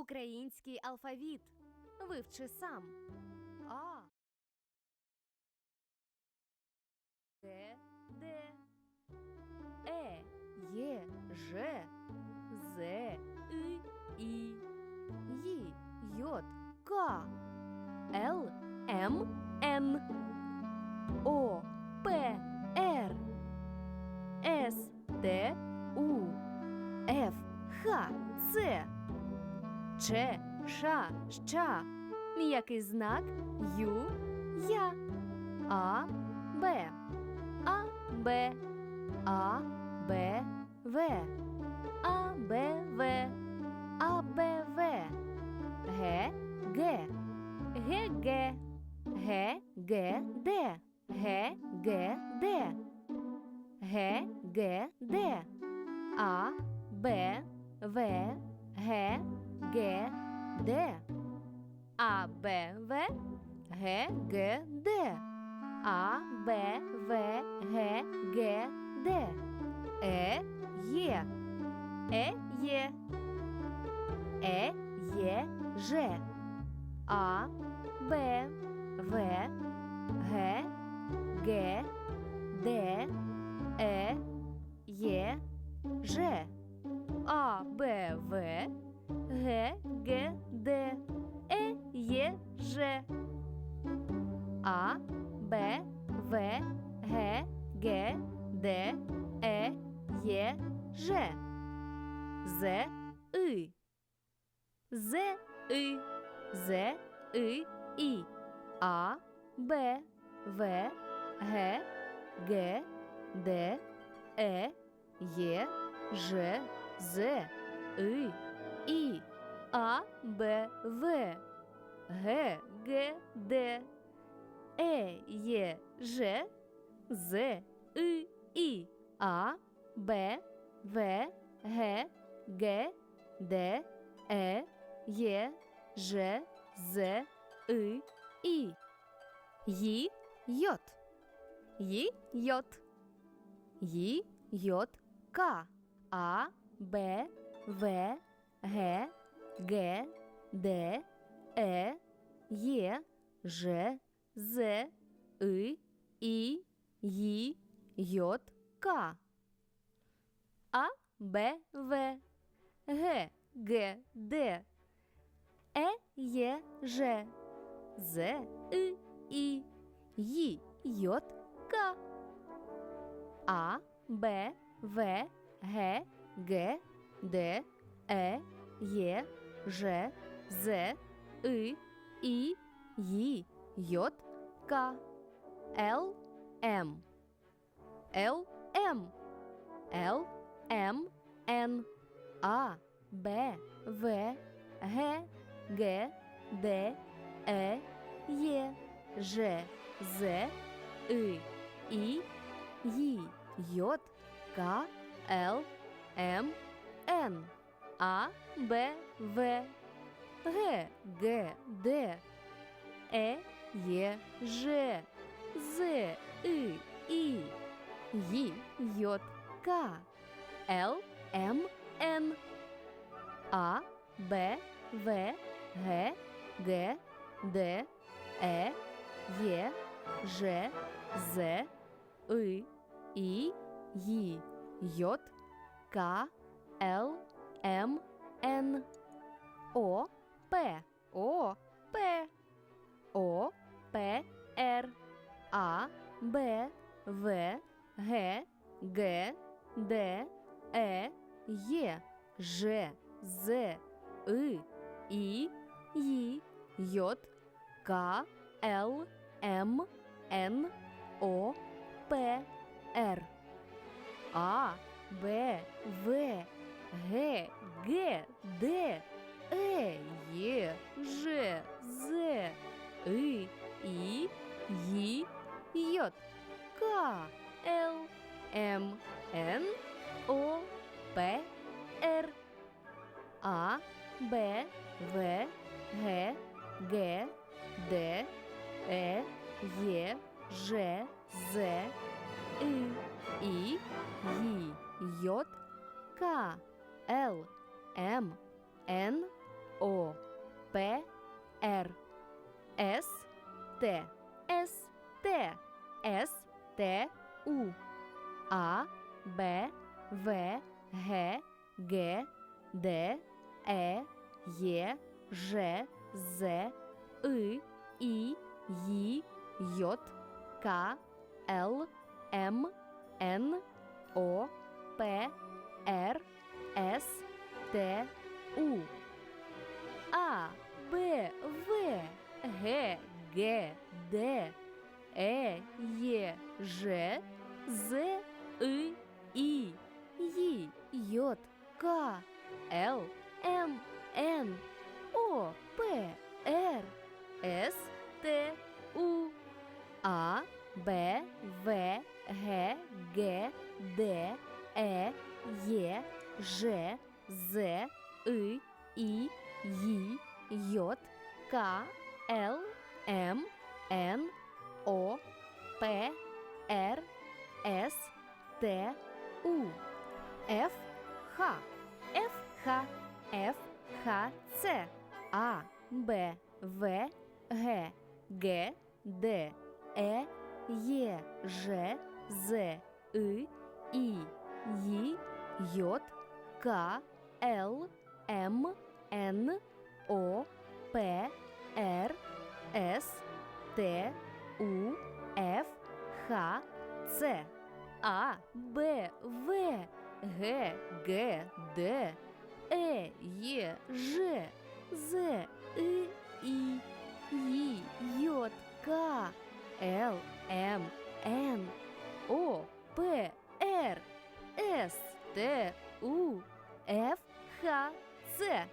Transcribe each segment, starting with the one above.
Український алфавіт. Вивчи сам. А. Г. Д. Е. Є. Ж. З. И. І. Ї. Йот. К. Л. М. Н. О. П. Р. С. Т. У. Ф. Х. Ц. Ч. Ш. Щ. М'який знак Ю. Я. А. Б. А. Б. А. Б. В. А. Б. В. А. Б. В. Г. Г. Г. Г. Г. Г. Д. Г. Г. Д. Г. Г. Д. А, Б, В, Г, Г, Д. А, Б, В, Г, Г, Д. Е, Є. Е, Є. Е, Є, Ж. А, Б, В, Г, Г, Д, Е, Є, Ж. А, Б, В, Г, Г, Д, Є, Ж. А, Б, В, Г, Г, Д, Е, Є, Ж. З, И. З, И. З, И, І. А, Б, В, Г, Г, Д, Е, Є, Ж, З, И, І. А, Б, В, Г, Г, Д, Е, Є, Ж, З, И, І. А, Б, В, Г, Г, Д, Е, Є, Ж, З, И, І. Ї, Йот. Ї, Йот. Ї, Йот, К. А, Б, В, Г, Г, Д, Е, Є, Ж, З, И, І, Ї, Йот, К. А, Б, В, Г, Г, Д, Е, Є, Ж, З, И, І, Ї, Йот, К. А, Б, В, Г, Г, Д, Е, Є, Ж, З, И, І, Ї, Йот, К. Л, М. Л, М. Л, М, Н. А, Б, В, Г, Г, Д, Е, Є, Ж, З, И, І, Ї, Йот, К, Л, М, Н. А, Б, В, Г, Г, Д, Е, Є, Ж, З, И, І, Ї, Йот, К, Л, М, Н. А, Б, В, Г, Г, Д, Е, Є, Ж, З, И, І, Ї, Йот, К, Л, М, Н. О, П, О, П. О, П, Р. А, Б, В, Г, Г, Д, Е, Є, Ж, З, И, І, Ї, Йот, К, Л, М, Н, О, П, Р. А, Б, В, Г, Г, Д, Е, Є, Ж, З, И, І, Ї, Йот, К, Л, М, Н, О, П, Р. А, Б, В, Г, Г, Д, Е, Є, Ж, З, И, І, Ї, Йот, К, Л, М, Н, О, П, Р, С, Т, С, Т, С, Т, У, А, Б, В, Г, Г, Д, Е, Є, Ж, З, И, І, Й, Й, К, Л, М, Н, О, П, Р, С, Т, У. А, Б, В, Г, Г, Д, Е, Є, Ж, З, И, І, Й, Й, К, Л, М, Н, О, П, Р, С, Т, У, А, Б, В, Г, Г, Д, Е, Є, Ж, К, Л, М, Н, О, П, Р, С, Т, У, Ф, Х, Ф, Х, Ф, Х, Ц, А, Б, В, Г, Г, Д, Е, Є, Ж, З, И, І, Й, Й, К, Л, М, Н, О, П, Р, С, Т, У, Ф, Х, Ц, А, Б, В, Г, Г, Д, Е, Є, Ж, З, И, І, Й, Й, К, Л, М, Н, О, П, Р, С, Т, У, Ф, Х, Ц.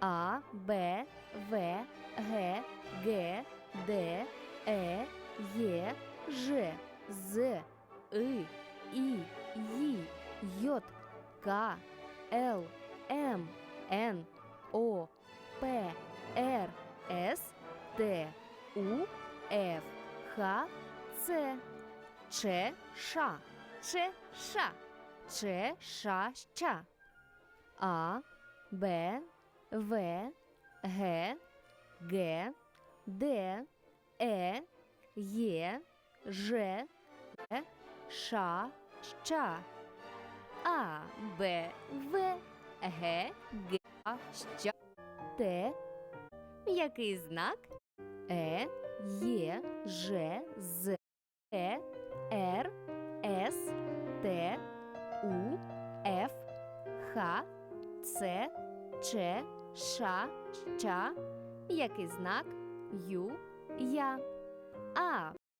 А, Б, В, Г, Г, Д, Е, Є, Ж, З, И, І, Й, Й, К, Л, М, Н, О, П, Р, С, Т, У, Ф, Х, Ц, Ч, Ш, Ч, Ш, Ч, Ш, Щ, А, Б, В, Г, Г, Д, Е, Є, Ж, Е, Ш, Щ, А, Б, В, Г, Г, Щ, Т. Який знак? Е, Є, Ж, З, Е, Р, С, Т, У, Ф, Х, Ц, Ч, Ш, Щ. Який знак? Ю, Я. А,